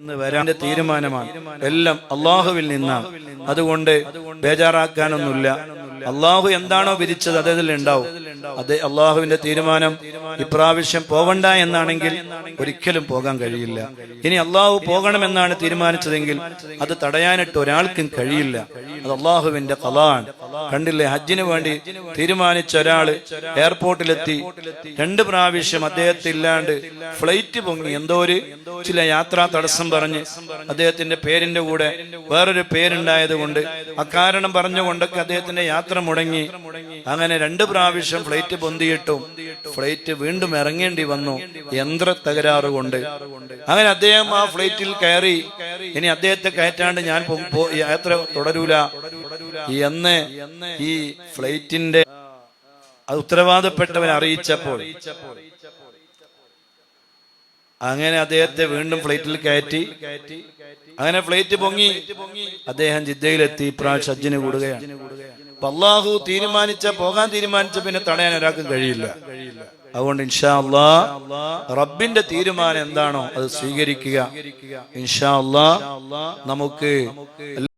എന്ന് വരാന്റെ തീരുമാനമാണ്. എല്ലാം അള്ളാഹുവിൽ നിന്നാണ്. അതുകൊണ്ട് ബേജാറാക്കാനൊന്നുമില്ല. അള്ളാഹു എന്താണോ വിധിച്ചത് അതതിൽ ഉണ്ടാവും. അത് അള്ളാഹുവിന്റെ തീരുമാനം ഇപ്രാവശ്യം പോവണ്ട എന്നാണെങ്കിൽ ഒരിക്കലും പോകാൻ കഴിയില്ല. ഇനി അള്ളാഹു പോകണമെന്നാണ് തീരുമാനിച്ചതെങ്കിൽ അത് തടയാനിട്ട് ഒരാൾക്കും കഴിയില്ല. അത് അള്ളാഹുവിന്റെ കലാണ് കണ്ടില്ലേ? ഹജ്ജിന് വേണ്ടി തീരുമാനിച്ച ഒരാൾ എയർപോർട്ടിലെത്തി. രണ്ട് പ്രാവശ്യം അദ്ദേഹത്തെ ഇല്ലാണ്ട് ഫ്ലൈറ്റ് പൊങ്ങി. എന്തോ ഒരു ചില യാത്രാ തടസ്സം പറഞ്ഞ് അദ്ദേഹത്തിന്റെ പേരിന്റെ കൂടെ വേറൊരു പേരുണ്ടായത് കൊണ്ട് അക്കാരണം പറഞ്ഞുകൊണ്ടൊക്കെ അദ്ദേഹത്തിന്റെ യാത്ര മുടങ്ങി അങ്ങനെ രണ്ട് പ്രാവശ്യം ഫ്ലൈറ്റ് പൊന്തിയിട്ടും ഫ്ലൈറ്റ് വീണ്ടും ഇറങ്ങേണ്ടി വന്നു യന്ത്ര തകരാറ് കൊണ്ട് അങ്ങനെ അദ്ദേഹം ആ ഫ്ലൈറ്റിൽ കയറി ഇനി അദ്ദേഹത്തെ കയറ്റാണ്ട് ഞാൻ യാത്ര തുടരൂല എന്ന് ഈ ഫ്ലൈറ്റിന്റെ ഉത്തരവാദപ്പെട്ടവൻ അറിയിച്ചപ്പോൾ അങ്ങനെ അദ്ദേഹത്തെ വീണ്ടും ഫ്ലൈറ്റിൽ കയറ്റി അങ്ങനെ ഫ്ലൈറ്റ് പൊങ്ങി അദ്ദേഹം ജിദ്ദയിലെത്തി ഇപ്രാവശ്യം അജ്ജിന് കൂടുകയാണ് അള്ളാഹു തീരുമാനിച്ച പോകാൻ തീരുമാനിച്ച പിന്നെ തടയാൻ ഒരാൾക്കും കഴിയില്ല. അതുകൊണ്ട് ഇൻഷാ അള്ളാ റബ്ബിന്റെ തീരുമാനം എന്താണോ അത് സ്വീകരിക്കുക. ഇൻഷാ അള്ളാ നമുക്ക്